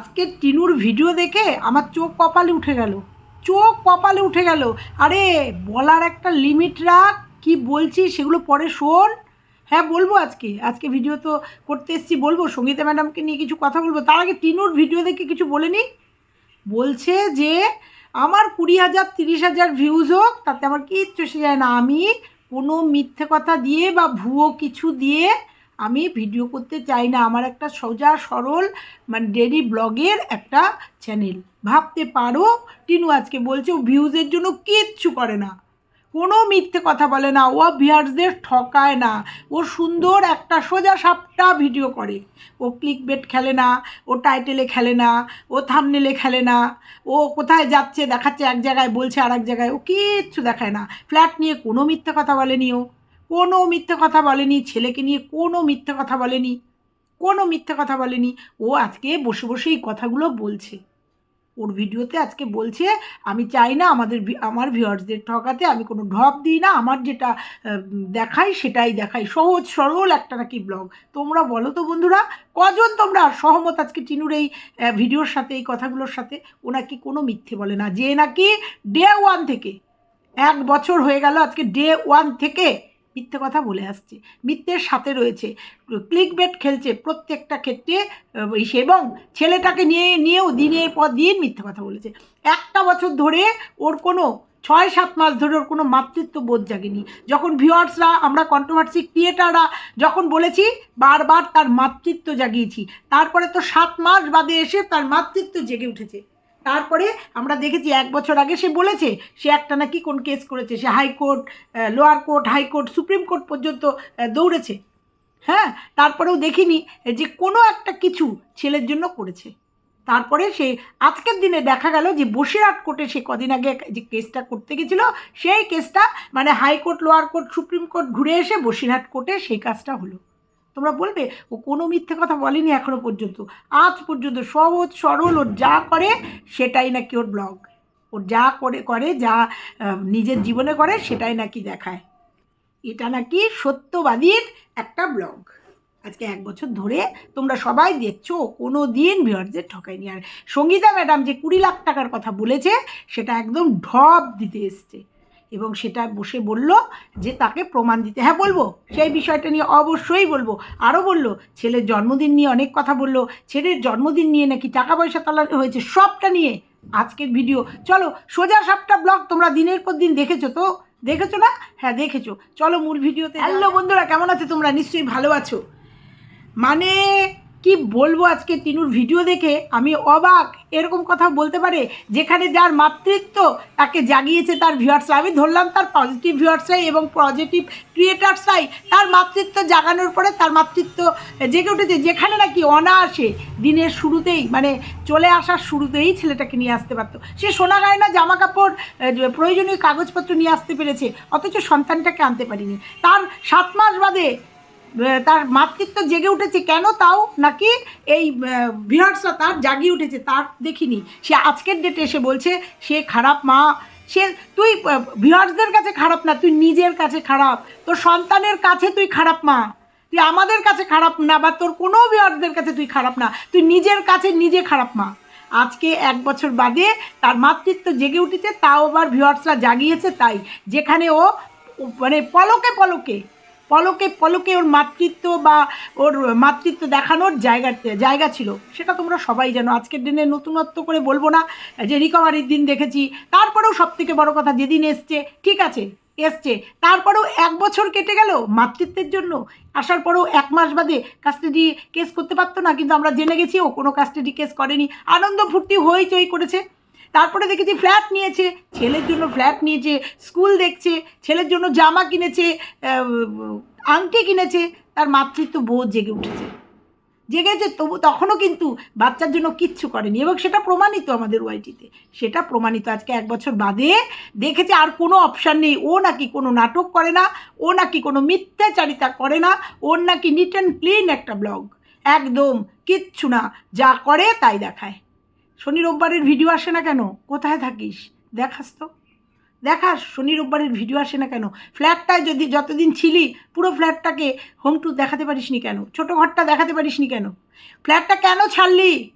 আজকে টিনুর ভিডিও দেখে আমার চোখ কপালে উঠে গেল। চোখ কপালে উঠে গেল। আরে, বলার একটা লিমিট রাখ, কি বলছি সেগুলো পরে শোন। হ্যাঁ বলব আজকে। আজকে ভিডিও তো করতে এসেছি, বলব। সঙ্গীতা ম্যাডামকে নিয়ে কিছু কথা বলব। তার আগে টিনুর ভিডিও দেখে কিছু বলে নি। বলছে যে, আমার কুড়ি হাজার, তিরিশ হাজার ভিউজ হোক, তাতে আমার কিচ্ছু এসে যায় না। আমি কোনো মিথ্যে কথা দিয়ে বা ভুয়ো কিছু দিয়ে আমি ভিডিও করতে চাই না। আমার একটা সোজা, সরল মানে ডেলি ব্লগের একটা চ্যানেল ভাবতে পারো? টিনু আজকে বলছে, ও ভিউজের জন্য কিচ্ছু করে না। কোনো মিথ্যে কথা বলে না। ও ভিয়ার্সদের ঠকায় না। ও সুন্দর একটা সোজা সাপটা ভিডিও করে। ও ক্লিক বেট খেলে না। ও টাইটেলে খেলে না। ও থামনেলে খেলে না। ও কোথায় যাচ্ছে, দেখাচ্ছে, এক জায়গায় বলছে আর এক জায়গায়। ও কিচ্ছু দেখায় না। ফ্ল্যাট নিয়ে কোনো মিথ্যে কথা বলেনি ও। কোনো মিথ্যে কথা বলেনি, ছেলেকে নিয়ে কোনো মিথ্যে কথা বলেনি, কোনো মিথ্যে কথা বলেনি। ও আজকে বসে বসে এই কথাগুলো বলছে। ওর ভিডিওতে আজকে বলছে, আমি চাই না আমাদের আমার ভিউয়ার্সদের ঠকাতে, আমি কোনো ঢপ দিই না, আমার যেটা দেখাই সেটাই দেখাই। সহজ সরল একটা নাকি ব্লগ। তোমরা বলো তো বন্ধুরা, কজন তোমরা সহমত আজকে টিনুর এই ভিডিওর সাথে, এই কথাগুলোর সাথে? ও নাকি কোনো মিথ্যে বলে না। যে নাকি ডে ওয়ান থেকে, এক বছর হয়ে গেল আজকে ডে ওয়ান থেকে। মিথ্যে কথা বলে আসছে। মিথ্যের সাথে রয়েছে। ক্লিক বেট খেলছে প্রত্যেকটা ক্ষেত্রে এবং ছেলেটাকে নিয়ে, নিয়েও দিনের পর দিন মিথ্যে কথা বলেছে। একটা বছর ধরে ওর কোনো ছয়, সাত মাস ধরে ওর কোনো মাতৃত্ব বোধ জাগেনি। যখন ভিউয়ার্সরা, আমরা কন্ট্রোভার্সি ক্রিয়েটাররা যখন বলেছি, বারবার তার মাতৃত্ব জাগিয়েছি। তারপরে তো সাত মাস বাদে এসে তার মাতৃত্ব জেগে উঠেছে। তারপরে আমরা দেখেছি এক বছর আগে সে বলেছে, সে একটা নাকি কোন কেস করেছে, সে high court lower court high court supreme court পর্যন্ত দৌড়েছে। হ্যাঁ তারপরেও দেখিনি যে কোনো একটা কিছু ছেলের জন্য করেছে। তারপরে সে আজকের দিনে দেখা গেল যে বসিরহাট কোর্টে সে কদিন আগে যে কেসটা করতে গেছিল, সেই কেসটা মানে high court lower court supreme court ঘুরে এসে বসিরহাট কোর্টে সেই কাজটা হলো। তোমরা বলবে, ও কোনো মিথ্যে কথা বলেনি এখনও পর্যন্ত। আজ পর্যন্ত সহজ সরল, ওর যা করে সেটাই নাকি ওর ব্লগ ওর যা করে করে, যা নিজের জীবনে করে সেটাই নাকি দেখায়। এটা নাকি সত্যবাদীর একটা ব্লগ আজকে এক বছর ধরে তোমরা সবাই দেখছ কোনো দিন ভিউয়ারদের ঠকায়নি। আর সঙ্গীতা ম্যাডাম যে কুড়ি লাখ টাকার কথা বলেছে, সেটা একদম ঢপ দিতে এসছে। এবং সেটা বসে বলল যে তাকে প্রমাণ দিতে। হ্যাঁ বলব। সেই বিষয়টা নিয়ে অবশ্যই বলব। আরও বলল ছেলের জন্মদিন নিয়ে অনেক কথা বলল। ছেলের জন্মদিন নিয়ে নাকি টাকা পয়সা তোলা হয়েছে সবটা নিয়ে আজকের ভিডিও। চলো সোজা সাপটা ব্লগ তোমরা দিনের পর দিন দেখেছ তো? দেখেছ না? হ্যাঁ দেখেছ। চলো মূল ভিডিওতে হ্যালো বন্ধুরা কেমন আছো তোমরা? নিশ্চয়ই ভালো আছো। মানে কি বলব আজকে তিনুর ভিডিও দেখে? আমি অবাক। এরকম কথা বলতে পারে যেখানে যার মাতৃত্ব তাকে জাগিয়েছে তার ভিউয়ার্সরা আমি ধরলাম তার পজিটিভ ভিউয়ার্সরাই এবং পজিটিভ ক্রিয়েটার্সরাই তার মাতৃত্ব জাগানোর পরে তার মাতৃত্ব জেগে উঠেছে। যেখানে নাকি অনায়াসে দিনের শুরুতেই মানে চলে আসার শুরুতেই ছেলেটাকে নিয়ে আসতে পারতো। সে সোনা গায়না জামা কাপড় প্রয়োজনীয় কাগজপত্র নিয়ে আসতে পেরেছে। অথচ সন্তানটাকে আনতে পারিনি। তার সাত মাস বাদে তার মাতৃত্ব জেগে উঠেছে কেন তাও নাকি এই ভিহার্সরা তার জাগিয়ে উঠেছে তার দেখিনি। সে আজকের ডেটে এসে বলছে, সে খারাপ মা, সে, তুই ভিহার্সদের কাছে খারাপ না, তুই নিজের কাছে খারাপ। তোর সন্তানের কাছে তুই খারাপ মা। তুই আমাদের কাছে খারাপ না বা তোর কোনো ভিহার্সদের কাছে তুই খারাপ না। তুই নিজের কাছে নিজে খারাপ মা। আজকে এক বছর বাদে তার মাতৃত্ব জেগে উঠেছে, তাও আবার ভিউয়ার্সরা জাগিয়েছে তাই। যেখানে ও মানে পলকে পলকে পলকে পলকে ওর মাতৃত্ব বা ওর মাতৃত্ব দেখানোর জায়গা জায়গা ছিল। সেটা তোমরা সবাই জানো। আজকের দিনে নতুনত্ব করে বলব না, যে রিকভারির দিন দেখেছি। তারপরেও সব থেকে বড় কথা যেদিন এসছে, ঠিক আছে, এসছে। তারপরেও এক বছর কেটে গেল মাতৃত্বের জন্য। আসার পরেও এক মাস বাদে কাস্টাডি কেস করতে পারতো না, কিন্তু আমরা জেনে গেছি ও কোনো কাস্টাডি কেস করেনি। আনন্দ ফুর্তি হইচই করেছে। তারপরে দেখেছি ফ্ল্যাট নিয়েছে, ছেলের জন্য ফ্ল্যাট নিয়েছে স্কুল দেখছে, ছেলের জন্য জামা কিনেছে আংটি কিনেছে, তার মাতৃত্ব বোধ জেগে উঠেছে। জেগেছে, তবু তখনও কিন্তু বাচ্চার জন্য কিচ্ছু করেনি এবং সেটা প্রমাণিত আমাদের ওয়াইটিতে সেটা প্রমাণিত আজকে এক বছর বাদে দেখেছে আর কোনো অপশান নেই। ও নাকি কোনো নাটক করে না, ও নাকি কোনো মিথ্যাচারিতা করে না, ওর নাকি নিট অ্যান্ড ক্লিন একটা ব্লগ একদম কিচ্ছু না, যা করে তাই দেখায়। শনি রোববারের ভিডিও আসে না কেন? কোথায় থাকিস? দেখাস তো। দেখাস, শনি রোববারের ভিডিও আসে না কেন? ফ্ল্যাটটায় যদি যতদিন ছিলি, পুরো ফ্ল্যাটটাকে হোম টু দেখাতে পারিস নি কেন? ছোটো ঘরটা দেখাতে পারিস নি কেন? ফ্ল্যাটটা কেন ছাড়লি?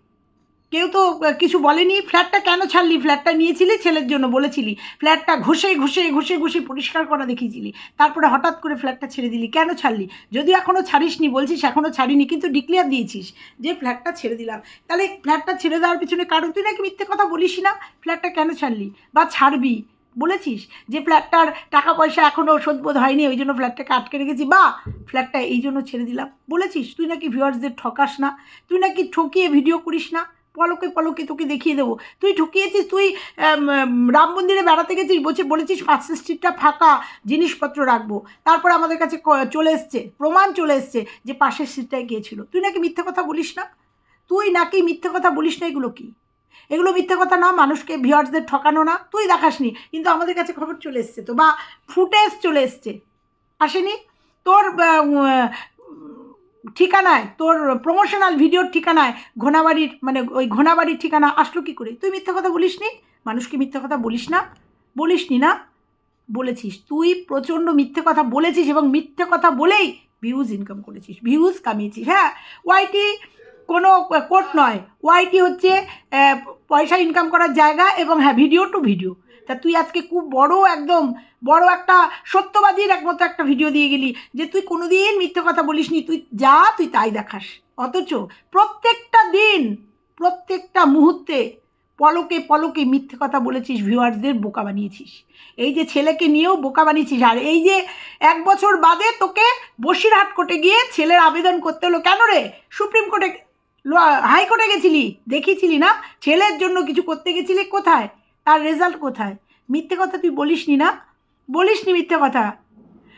কেউ তো কিছু বলেনি, ফ্ল্যাটটা কেন ছাড়লি? ফ্ল্যাটটা নিয়েছিলি ছেলের জন্য, বলেছিলি। ফ্ল্যাটটা ঘষে ঘষে ঘষে ঘষে পরিষ্কার করা দেখিয়েছিলি। তারপরে হঠাৎ করে ফ্ল্যাটটা ছেড়ে দিলি, কেন ছাড়লি? যদিও এখনও ছাড়িসনি, বলছিস এখনও ছাড়িনি, কিন্তু ডিক্লেয়ার দিয়েছিস যে ফ্ল্যাটটা ছেড়ে দিলাম। তাহলে ফ্ল্যাটটা ছেড়ে দেওয়ার পিছনে কারণ তুই নাকি মিথ্যে কথা বলিস না, ফ্ল্যাটটা কেন ছাড়লি? বা ছাড়বি, বলেছিস যে ফ্ল্যাটটার টাকা পয়সা এখনও শোধবোধ হয়নি, ওই জন্য ফ্ল্যাটটাকে আটকে রেখেছি, বা ফ্ল্যাটটা এই জন্য ছেড়ে দিলাম, বলেছিস? তুই নাকি ভিউয়ার্সদের ঠকাস না, তুই নাকি ঠকিয়ে ভিডিও করিস না পলকে পলকে তোকে দেখিয়ে দেবো। তুই ঠকিয়েছিস তুই রাম মন্দিরে বেড়াতে গেছিস বলছে, বলেছিস পাঁচশো স্ট্রিটটা ফাঁকা, জিনিসপত্র রাখব। তারপর আমাদের কাছে চলে এসছে, প্রমাণ চলে এসছে যে পাশের সিটটায় গিয়েছিল। তুই নাকি মিথ্যে কথা বলিস না? তুই নাকি মিথ্যে কথা বলিস না এগুলো কি? এগুলো মিথ্যে কথা না, মানুষকে ভিউয়ার্সদের ঠকানো না। তুই দেখাসনি, কিন্তু আমাদের কাছে খবর চলে এসছে তো, বা ফুটেজ চলে এসছে। আসেনি? তোর ঠিকানায়, তোর প্রমোশনাল ভিডিওর ঠিকানায় ঘোনাবাড়ির মানে ওই ঘোনাবাড়ির ঠিকানা আসলো কী করে? তুই মিথ্যে কথা বলিস নি মানুষকে মিথ্যে কথা বলিস না? বলিস নি? না বলেছিস। তুই প্রচণ্ড মিথ্যে কথা বলেছিস এবং মিথ্যে কথা বলেই ভিউজ ইনকাম করেছিস। ভিউজ কামিয়েছিস হ্যাঁ? ওয়াইটি কোনো কোর্ট নয়। ওয়াইটি হচ্ছে পয়সা ইনকাম করার জায়গা এবং হ্যাঁ ভিডিও টু ভিডিও তা তুই আজকে খুব বড় একদম বড় একটা সত্যবাদীর একমতো একটা ভিডিও দিয়ে গেলি যে তুই কোনোদিন মিথ্যে কথা বলিসনি। তুই যা, তুই তাই দেখাস। অথচ প্রত্যেকটা দিন, প্রত্যেকটা মুহূর্তে পলকে পলকে মিথ্যে কথা বলেছিস ভিউয়ার্সদের বোকা বানিয়েছিস। এই যে ছেলেকে নিয়েও বোকা বানিয়েছিস। আর এই যে এক বছর বাদে তোকে বসিরহাট কোর্টে গিয়ে ছেলের আবেদন করতে হলো। কেন রে? সুপ্রিম কোর্টে হাইকোর্টে গেছিলি? দেখিয়েছিলি না? ছেলের জন্য কিছু করতে গেছিলি? কোথায়? তার রেজাল্ট কোথায়? মিথ্যে কথা তুই বলিসনি না? বলিসনি মিথ্যে কথা।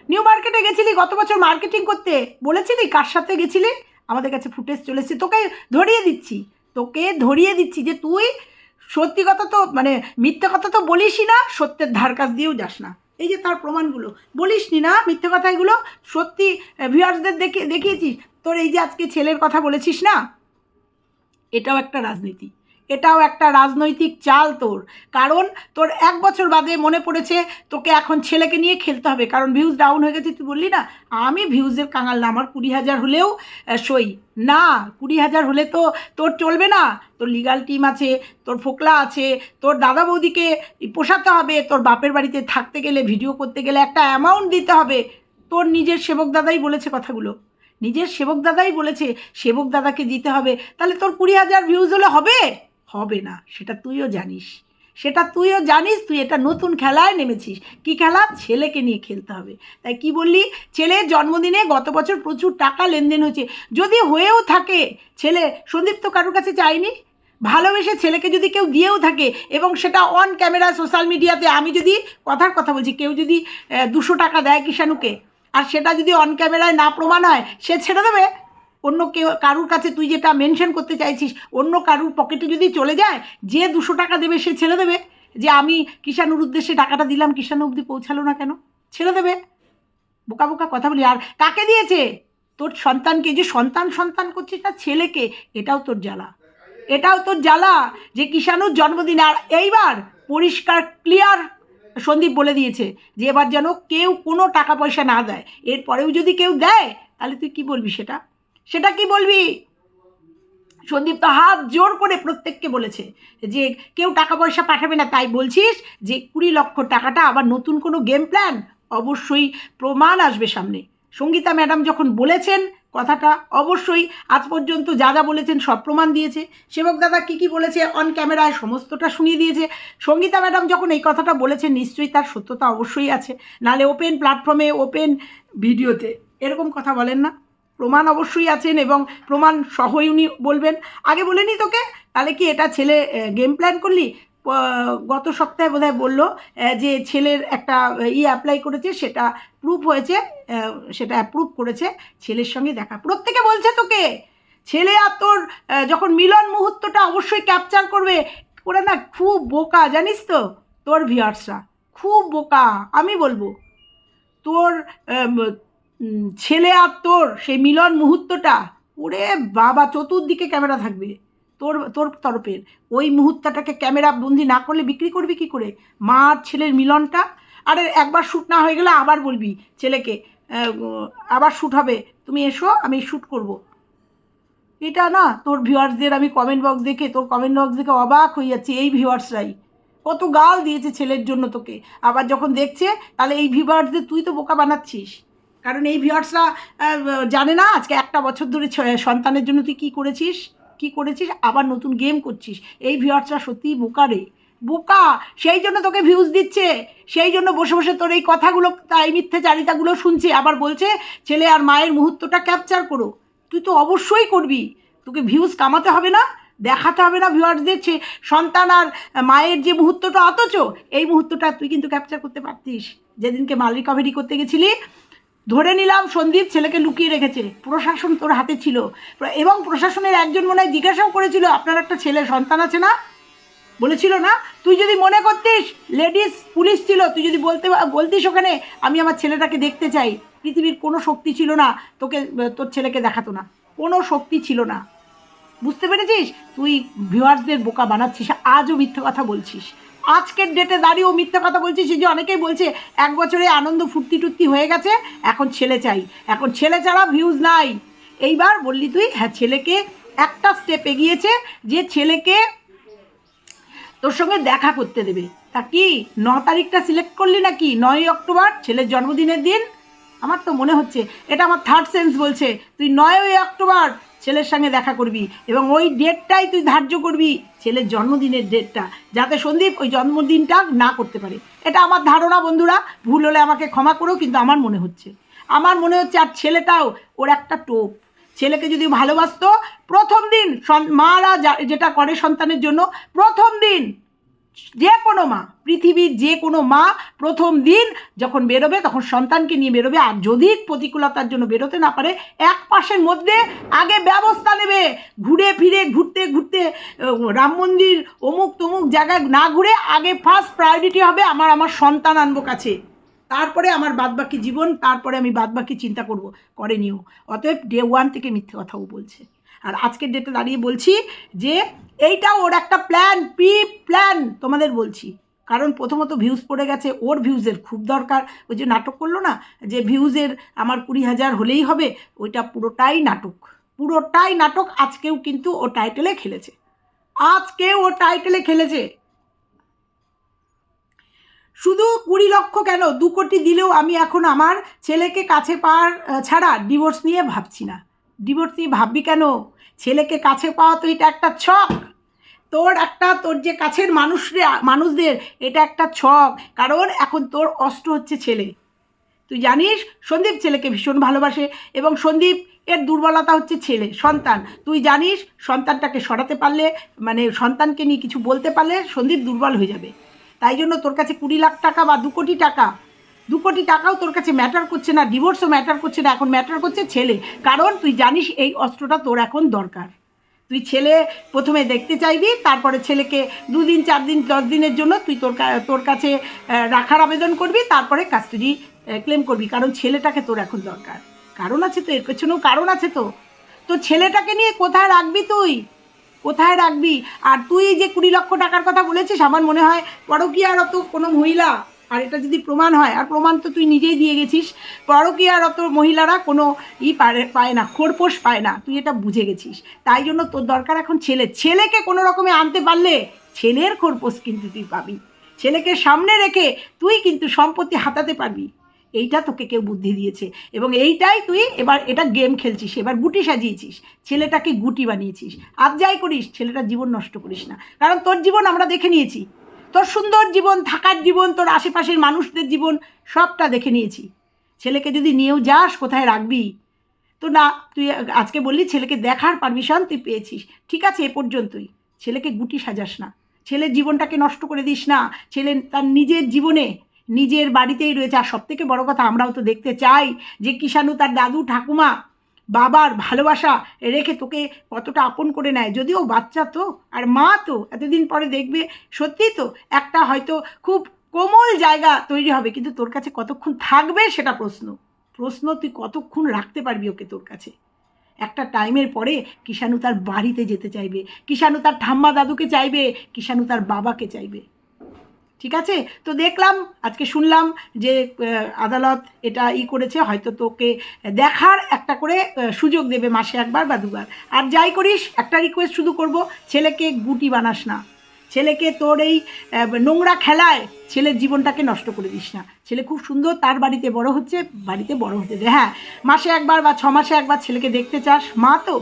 নিউ মার্কেটে গেছিলি গত বছর মার্কেটিং করতে? বলেছিলি? কার সাথে গেছিলি? আমাদের কাছে ফুটেজ চলেছে তোকে ধরিয়ে দিচ্ছি। তোকে ধরিয়ে দিচ্ছি যে তুই সত্যি কথা তো মানে মিথ্যে কথা তো বলিসই না, সত্যের ধার কাছ দিয়েও যাস না। এই যে তার প্রমাণগুলো। বলিসনি না মিথ্যে কথা এগুলো সত্যি ভিউয়ার্সদের দেখে, দেখিয়েছিস? তোর এই যে আজকে ছেলের কথা বলেছিস না? এটাও একটা রাজনীতি। এটাও একটা রাজনৈতিক চাল তোর। কারণ তোর এক বছর বাদে মনে পড়েছে তোকে এখন ছেলেকে নিয়ে খেলতে হবে। কারণ ভিউজ ডাউন হয়ে গেছে, তুই বললি না? আমি ভিউজের কাঙাল না, আমার কুড়ি হাজার হলেও সই। না, কুড়ি হাজার হলে তো তোর চলবে না। তোর লিগাল টিম আছে, তোর ফোকলা আছে, তোর দাদা বৌদিকে পোষাতে হবে, তোর বাপের বাড়িতে থাকতে গেলে ভিডিও করতে গেলে একটা অ্যামাউন্ট দিতে হবে। তোর নিজের সেবক দাদাই বলেছে কথাগুলো। নিজের সেবক দাদাই বলেছে, সেবক দাদাকে দিতে হবে। তাহলে তোর কুড়ি হাজার ভিউজ হলে হবে? হবে না, সেটা তুইও জানিস। সেটা তুইও জানিস, তুই এটা নতুন খেলায় নেমেছিস। কি খেলা? ছেলেকে নিয়ে খেলতে হবে। তাই কি বললি? ছেলের জন্মদিনে গত বছর প্রচুর টাকা লেনদেন হয়েছে। যদি হয়েও থাকে, ছেলে, সন্দীপ তো কারোর কাছে চাইনি ভালোবেসে ছেলেকে যদি কেউ দিয়েও থাকে এবং সেটা অন ক্যামেরা সোশ্যাল মিডিয়াতে আমি যদি কথার কথা বলছি, কেউ যদি দুশো টাকা দেয় কিষাণুকে, আর সেটা যদি অন ক্যামেরায় না প্রমাণ হয়, সে ছেড়ে দেবে? অন্য কেউ, কারুর কাছে তুই যেটা মেনশন করতে চাইছিস, অন্য কারুর পকেটে যদি চলে যায়, যে দুশো টাকা দেবে সে ছেড়ে দেবে। যে আমি কিষাণুর উদ্দেশ্যে টাকাটা দিলাম, কিষাণু অবধি পৌঁছালো না কেন? ছেড়ে দেবে। বোকা বোকা কথা বলি। আর কাকে দিয়েছে? তোর সন্তানকে। যে সন্তান সন্তান করছিস না, ছেলেকে। এটাও তোর জ্বালা। এটাও তোর জ্বালা যে কিষাণুর জন্মদিন। আর এইবার পরিষ্কার ক্লিয়ার সন্দীপ বলে দিয়েছে যে এবার যেন কেউ কোনো টাকা পয়সা না দেয়। এরপরেও যদি কেউ দেয়, তাহলে তুই কি বলবি সেটা? সেটা কি বলবি? সন্দীপ তো হাত জোর করে প্রত্যেককে বলেছে যে কেউ টাকা পয়সা পাঠাবে না, তাই বলছিস যে কুড়ি লক্ষ টাকাটা আবার নতুন কোনো গেম প্ল্যান অবশ্যই প্রমাণ আসবে সামনে। সঙ্গীতা ম্যাডাম যখন বলেছেন কথাটা, অবশ্যই আজ পর্যন্ত যা যা বলেছেন সব প্রমাণ দিয়েছে। সেবক দাদা কী কী বলেছে অন ক্যামেরায় সমস্তটা শুনিয়ে দিয়েছে। সঙ্গীতা ম্যাডাম যখন এই কথাটা বলেছেন, নিশ্চয়ই তার সত্যতা অবশ্যই আছে। নালে ওপেন প্ল্যাটফর্মে ওপেন ভিডিওতে এরকম কথা বলেন না। প্রমাণ অবশ্যই আছেন এবং প্রমাণ সহই উনি বলবেন। আগে বলেনি তোকে, তাহলে কি এটা ছেলে গেম প্ল্যান করলি? গত সপ্তাহে বোধহয় বলল যে ছেলের একটা, ই অ্যাপ্লাই করেছে, সেটা প্রুফ হয়েছে সেটা অ্যাপ্রুভ করেছে, ছেলের সঙ্গে দেখা। প্রত্যেকে বলছে তোকে, ছেলে আর তোর যখন মিলন মুহূর্তটা অবশ্যই ক্যাপচার করবে, ওরা না খুব বোকা, জানিস তো, তোর ভিউয়ার্সরা খুব বোকা, আমি বলব। তোর ছেলে আর তোর, সেই মিলন মুহূর্তটা, ওরে বাবা, চতুর্দিকে ক্যামেরা থাকবে। তোর তোর তরফের। ওই মুহূর্তটাকে ক্যামেরা বন্দি না করলে বিক্রি করবি কি করে? মা আর ছেলের মিলনটা? আরে, একবার শ্যুট না হয়ে গেলে আবার বলবি ছেলেকে আবার শ্যুট হবে, তুমি এসো, আমি শ্যুট করব। এটা না, তোর ভিউয়ার্সদের আমি কমেন্ট বক্স দেখে, তোর কমেন্ট বক্স দেখে অবাক হয়ে যাচ্ছে এই ভিউয়ার্সরাই। কত গাল দিয়েছে ছেলের জন্য তোকে। আবার যখন দেখছে, তাহলে এই ভিউয়ার্সদের তুই তো বোকা বানাচ্ছিস। কারণ এই ভিওয়ার্সরা জানে না আজকে একটা বছর ধরে সন্তানের জন্য তুই কী করেছিস? কি করেছিস? আবার নতুন গেম করছিস। এই ভিউয়ার্সরা সত্যিই বোকারে। বোকা! সেই জন্য তোকে ভিউজ দিচ্ছে। সেই জন্য বসে বসে তোর এই কথাগুলো, তাই মিথ্যে চারিতাগুলো শুনছে। আবার বলছে, ছেলে আর মায়ের মুহূর্তটা ক্যাপচার করো। তুই তো অবশ্যই করবি। তোকে ভিউজ কামাতে হবে না, দেখাতে হবে না ভিউয়ার্সদের ছে- সন্তান আর মায়ের যে মুহূর্তটা অথচ, এই মুহূর্তটা তুই কিন্তু ক্যাপচার করতে পারতিস। যেদিনকে মাল রিকভারি করতে গেছিলি ধরে নিলাম সন্দীপ ছেলেকে লুকিয়ে রেখেছে। প্রশাসন তোর হাতে ছিল। এবং প্রশাসনের একজন মনে হয় জিজ্ঞাসাও করেছিল, আপনার একটা ছেলে, সন্তান আছে না? বলেছিল না। তুই যদি মনে করতিস, লেডিস পুলিশ ছিল, তুই যদি বলতে বলতিস ওখানে, আমি আমার ছেলেটাকে দেখতে চাই। পৃথিবীর কোনো শক্তি ছিল না, তোকে, তোর ছেলেকে দেখাতো না। কোনো শক্তি ছিল না। বুঝতে পেরেছিস? তুই ভিউয়ার্সদের বোকা বানাচ্ছিস, আজও মিথ্যে কথা বলছিস। আজকের ডেটে দাঁড়িয়েও মিথ্যে কথা বলছিস যে অনেকেই বলছে, এক বছরে আনন্দ ফুর্তি টুর্তি হয়ে গেছে, এখন ছেলে চাই। এখন ছেলে ছাড়া ভিউজ নাই। এইবার বললি তুই হ্যাঁ ছেলেকে একটা স্টেপ এগিয়েছে, যে ছেলেকে তোর সঙ্গে দেখা করতে দেবে। তা কি, ন তারিখটা সিলেক্ট করলি নাকি? নয় অক্টোবর, ছেলের জন্মদিনের দিন? আমার তো মনে হচ্ছে, এটা আমার থার্ড সেন্স বলছে। তুই নয়ই অক্টোবর ছেলের সঙ্গে দেখা করবি এবং ওই ডেটটাই তুই ধার্য করবি। ছেলের জন্মদিনের ডেটটা যাতে সন্দীপ ওই জন্মদিনটা না করতে পারে। এটা আমার ধারণা বন্ধুরা, ভুল হলে আমাকে ক্ষমা করো, কিন্তু আমার মনে হচ্ছে। আমার মনে হচ্ছে আর ছেলেটাও ওর একটা টোপ। ছেলেকে যদি ভালোবাসতো, প্রথম দিন মারা যেটা করে সন্তানের জন্য, প্রথম দিন যে কোনো মা, পৃথিবীর যে কোনো মা প্রথম দিন যখন বেরোবে, তখন সন্তানকে নিয়ে বেরোবে। আর যদি প্রতিকূলতার জন্য বেরোতে না পারে, এক পাশের মধ্যে আগে ব্যবস্থা নেবে। ঘুরে ফিরে, ঘুরতে ঘুরতে রাম মন্দির, অমুক তমুক জায়গায় না ঘুরে আগে ফার্স্ট প্রায়োরিটি হবে আমার আমার সন্তান আনব কাছে। তারপরে আমার বাদবাকি জীবন, তারপরে আমি বাদবাকি চিন্তা করব। করেনিও অতএব ডে ওয়ান থেকে মিথ্যে কথাও বলছে। আর আজকের ডেটে দাঁড়িয়ে বলছি যে এইটা ওর একটা প্ল্যান প্রি প্ল্যান তোমাদের বলছি। কারণ প্রথমত ভিউজ পড়ে গেছে ওর ভিউজের খুব দরকার। ওই যে নাটক করল না, যে ভিউজের আমার কুড়ি হাজার হলেই হবে, ওইটা পুরোটাই নাটক। পুরোটাই নাটক আজকেও কিন্তু ও টাইটেলে খেলেছে। আজকেও ও টাইটেলে খেলেছে। শুধু কুড়ি লক্ষ কেন? দু কোটি দিলেও আমি এখন আমার ছেলেকে কাছে পাওয়ার ছাড়া ডিভোর্স নিয়ে ভাবছি না। ডিভোর্স নিয়ে ভাববি কেন? ছেলেকে কাছে পাওয়া তো এটা একটা ছক। তোর একটা, তোর যে কাছের মানুষরে, মানুষদের, এটা একটা ছক। কারণ এখন তোর অস্ত্র হচ্ছে ছেলে। তুই জানিস, সন্দীপ ছেলেকে ভীষণ ভালোবাসে এবং সন্দীপ এর দুর্বলতা হচ্ছে ছেলে, সন্তান। তুই জানিস, সন্তানটাকে সরাতে পারলে মানে সন্তানকে নিয়ে কিছু বলতে পারলে সন্দীপ দুর্বল হয়ে যাবে। তাই জন্য তোর কাছে কুড়ি লাখ টাকা বা দু কোটি টাকা দু কোটি টাকাও তোর কাছে ম্যাটার করছে না ডিভোর্সও ম্যাটার করছে না, এখন ম্যাটার করছে ছেলে। কারণ তুই জানিস এই অস্ত্রটা তোর এখন দরকার। তুই ছেলে প্রথমে দেখতে চাইবি, তারপরে ছেলেকে দুদিন চার দিন দশ দিনের জন্য তুই তোর তোর কাছে রাখার আবেদন করবি, তারপরে কাস্টাডি ক্লেম করবি। কারণ ছেলেটাকে তোর এখন দরকার। কারণ আছে তো, এর পেছনেও কারণ আছে তো। তো ছেলেটাকে নিয়ে কোথায় রাখবি তুই? কোথায় রাখবি? আর তুই যে কুড়ি লক্ষ টাকার কথা বলেছিস, আমার মনে হয় পরকীয়ারত কোনো মহিলা আর এটা যদি প্রমাণ হয়, আর প্রমাণ তো তুই নিজেই দিয়ে গেছিস পরকীয়ারত মহিলারা কোনো ই পায় না, খোরপোশ পায় না, তুই এটা বুঝে গেছিস। তাই জন্য তোর দরকার এখন ছেলে। ছেলেকে কোনো রকমে আনতে পারলে ছেলের খোরপোশ কিন্তু তুই পাবি। ছেলেকে সামনে রেখে তুই কিন্তু সম্পত্তি হাতাতে পারবি। এইটা তোকে কেউ বুদ্ধি দিয়েছে। এবং এইটাই তুই এবার এটা গেম খেলছিস, এবার গুটি সাজিয়েছিস। ছেলেটাকে গুটি বানিয়েছিস। আর যাই করিস, ছেলেটার জীবন নষ্ট করিস না। কারণ তোর জীবন আমরা দেখে নিয়েছি। তোর সুন্দর জীবন, থাকার জীবন, তোর আশেপাশের মানুষদের জীবন, সবটা দেখে নিয়েছি। ছেলেকে যদি নিয়েও যাস, কোথায় রাখবি? তো না, তুই আজকে বললি ছেলেকে দেখার পারমিশন তুই পেয়েছিস। ঠিক আছে, এ পর্যন্তই। ছেলেকে গুটি সাজাস না। ছেলের জীবনটাকে নষ্ট করে দিস না। ছেলে তার নিজের জীবনে, নিজের বাড়িতেই রয়েছে। আর সবথেকে বড় কথা, আমরাও তো দেখতে চাই যে কিষাণু তার দাদু, ঠাকুমা বাবার ভালোবাসা রেখে তোকে কতটা আপন করে নেয়। যদিও বাচ্চা তো, আর মা তো, এতদিন পরে দেখবে সত্যিই তো একটা হয়তো খুব কোমল জায়গা তৈরি হবে। কিন্তু তোর কাছে কতক্ষণ থাকবে সেটা প্রশ্ন। প্রশ্ন তুই কতক্ষণ রাখতে পারবি ওকে তোর কাছে? একটা টাইমের পরে কিষাণু তার বাড়িতে যেতে চাইবে। কিষাণু তার ঠাম্মা দাদুকে চাইবে, কিষাণু তার বাবাকে চাইবে। ঠিক আছে? তো দেখলাম, আজকে শুনলাম যে আদালত এটা ই করেছে, হয়তো তোকে দেখার একটা করে সুযোগ দেবে মাসে একবার বা দুবার। আর যাই করিস, একটা রিকোয়েস্ট শুধু করব, ছেলেকে গুটি বানাস না। ছেলেকে তোর এই নোংরা খেলায় ছেলের জীবনটাকে নষ্ট করে দিস না। ছেলে খুব সুন্দর, তার বাড়িতে বড় হচ্ছে, বাড়িতে বড় হতে দে। হ্যাঁ মাসে একবার বা ছ মাসে একবার ছেলেকে দেখতে চাস। মা তো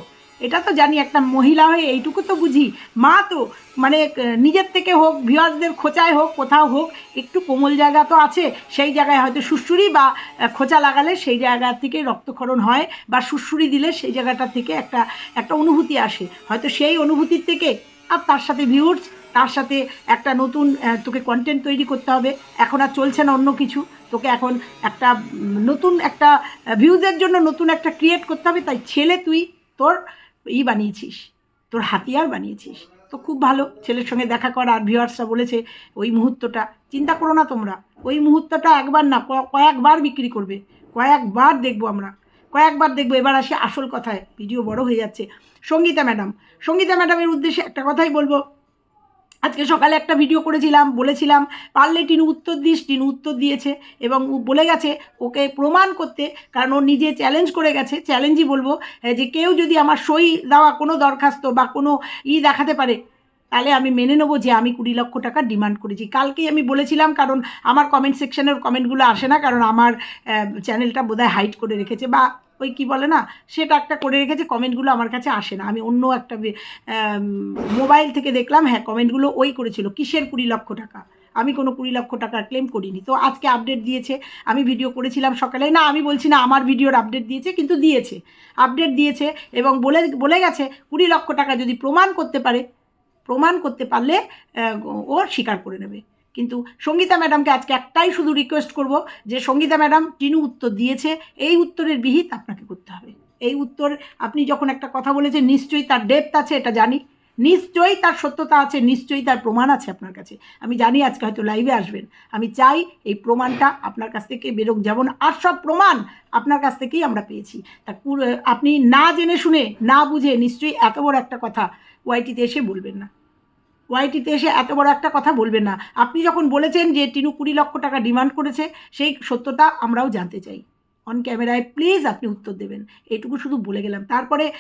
এটা তো জানি, একটা মহিলা হয়ে এইটুকু তো বুঝি। মা তো মানে নিজের থেকে হোক ভিউয়ার্সদের খোঁচায় হোক, কোথাও হোক, একটু কোমল জায়গা তো আছে, সেই জায়গায় হয়তো সুড়সুড়ি বা খোঁচা লাগালে সেই জায়গা থেকে রক্তক্ষরণ হয়, বা সুড়সুড়ি দিলে সেই জায়গাটা থেকে একটা একটা অনুভূতি আসে। হয়তো সেই অনুভূতির থেকে, আর তার সাথে ভিউর্স তার সাথে একটা নতুন তোকে কন্টেন্ট তৈরি করতে হবে। এখন আর চলছে না অন্য কিছু। তোকে এখন একটা নতুন একটা ভিউজের জন্য নতুন একটা ক্রিয়েট করতে হবে। তাই ছেলে তুই, তোর ই বানিয়েছিস, তোর হাতিয়ার বানিয়েছিস। তো খুব ভালো, ছেলের সঙ্গে দেখা করা আর ভিউয়ার্সরা বলেছে ওই মুহূর্তটা। চিন্তা করো না তোমরা, ওই মুহূর্তটা একবার না কয়েকবার বিক্রি করবে, কয়েকবার দেখব আমরা। কয়েকবার দেখব, এবার আসি আসল কথায়, ভিডিও বড় হয়ে যাচ্ছে। সঙ্গীতা ম্যাডাম, সঙ্গীতা ম্যাডামের উদ্দেশ্যে একটা কথাই বলব আজকে সকালে একটা ভিডিও করেছিলাম, বলেছিলাম, পারলে টিনু উত্তর দিস, টিনু উত্তর দিয়েছে এবং ও বলে গেছে ওকে প্রমাণ করতে, কারণ ও নিজে চ্যালেঞ্জ করে গেছে চ্যালেঞ্জই বলব যে কেউ যদি আমার সই দেওয়া কোনো দরখাস্ত বা কোনো ই দেখাতে পারে, তাহলে আমি মেনে নেব যে আমি কুড়ি লক্ষ টাকা ডিমান্ড করেছি। কালকেই আমি বলেছিলাম, কারণ আমার কমেন্ট সেকশনের কমেন্টগুলো আসে না, কারণ আমার চ্যানেলটা বোধহয় হাইড করে রেখেছে বা ওই কি বলে না সেটা একটা করে রেখেছে কমেন্টগুলো আমার কাছে আসে না। আমি অন্য একটা মোবাইল থেকে দেখলাম হ্যাঁ কমেন্টগুলো ওই করেছিল। কিসের কুড়ি লক্ষ টাকা? আমি কোনো কুড়ি লক্ষ টাকা ক্লেম করিনি। তো আজকে আপডেট দিয়েছে। আমি ভিডিও করেছিলাম সকালে। না, আমি বলছি না, আমার ভিডিওর আপডেট দিয়েছে, কিন্তু দিয়েছে। আপডেট দিয়েছে এবং বলে বলে গেছে, কুড়ি লক্ষ টাকা যদি প্রমাণ করতে পারে, প্রমাণ করতে পারলে ও স্বীকার করে নেবে। কিন্তু সঙ্গীতা ম্যাডামকে আজকে একটাই শুধু রিকোয়েস্ট করব যে সঙ্গীতা ম্যাডাম টিনু উত্তর দিয়েছে, এই উত্তরের বিহিত আপনাকে করতে হবে। এই উত্তর আপনি যখন একটা কথা বলেছেন, নিশ্চয়ই তার ডেপথ আছে, এটা জানি। নিশ্চয়ই তার সত্যতা আছে, নিশ্চয়ই তার প্রমাণ আছে আপনার কাছে। আমি জানি আজকে হয়তো লাইভে আসবেন। আমি চাই এই প্রমাণটা আপনার কাছ থেকে বেরোক যেমন আর সব প্রমাণ আপনার কাছ থেকেই আমরা পেয়েছি। তা আপনি না জেনে শুনে, না বুঝে নিশ্চয়ই এত বড় একটা কথা ওয়াইটিতে এসে বলবেন না। ওয়াইটিতে এসে এত বড় একটা কথা বলবেন না। আপনি যখন বলেছেন যে টিনু কুড়ি লক্ষ টাকা ডিমান্ড করেছে, সেই সত্যতা আমরাও জানতে চাই। অন ক্যামেরায় প্লিজ আপনি উত্তর দেবেন। এটুকু শুধু বলে গেলাম। তারপরে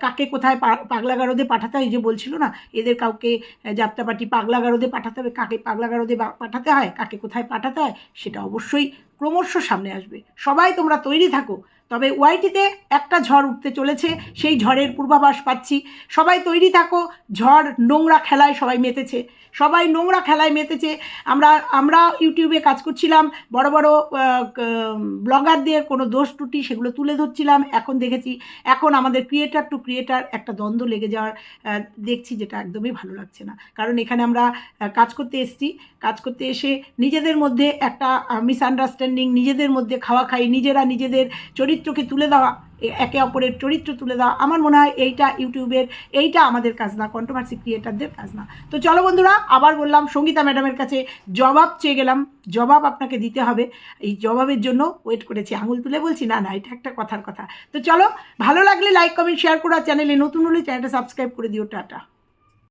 কাকে কোথায় পা- পাগলা গারদে পাঠাতে হয় যে বলছিল না, এদের কাউকে যাত্রাপাটি পাগলা গারদে পাঠাতে হবে, কাকে পাগলা গারদে পাঠাতে হয়, কাকে কোথায় পাঠাতে হয়, সেটা অবশ্যই ক্রমশ সামনে আসবে। সবাই তোমরা তৈরি থাকো। তবে ওয়াইটিতে একটা ঝড় উঠতে চলেছে, সেই ঝড়ের পূর্বাভাস পাচ্ছি। সবাই তৈরি থাকো, ঝড় নোংরা খেলায় সবাই মেতেছে। সবাই নোংরা খেলায় মেতেছে। আমরা আমরা ইউটিউবে কাজ করছিলাম, বড় বড় ব্লগারদের কোনো দোষ ত্রুটি সেগুলো তুলে ধরছিলাম, এখন দেখেছি। এখন আমাদের ক্রিয়েটার টু ক্রিয়েটার একটা দ্বন্দ্ব লেগে যাওয়ার দেখছি যেটা একদমই ভালো লাগছে না। কারণ এখানে আমরা কাজ করতে এসেছি। কাজ করতে এসে নিজেদের মধ্যে একটা মিসআন্ডারস্ট্যান্ডিং নিজেদের মধ্যে খাওয়া খাই, নিজেরা নিজেদের চরিত্রকে তুলে দেওয়া একে অপরের চরিত্র তুলে দেওয়া, আমার মনে হয় এইটা ইউটিউবের, এইটা আমাদের কাজ না কন্ট্রোভার্সি ক্রিয়েটারদের কাজ না। তো চলো বন্ধুরা, আবার বললাম, সঙ্গীতা ম্যাডামের কাছে জবাব চেয়ে গেলাম, জবাব আপনাকে দিতে হবে। এই জবাবের জন্য ওয়েট করেছি, আঙুল তুলে বলছি, না না, এটা একটা কথার কথা। তো চলো, ভালো লাগলে লাইক কমেন্ট শেয়ার করো চ্যানেলে নতুন হলে চ্যানেলটা সাবস্ক্রাইব করে দিও, টাটা।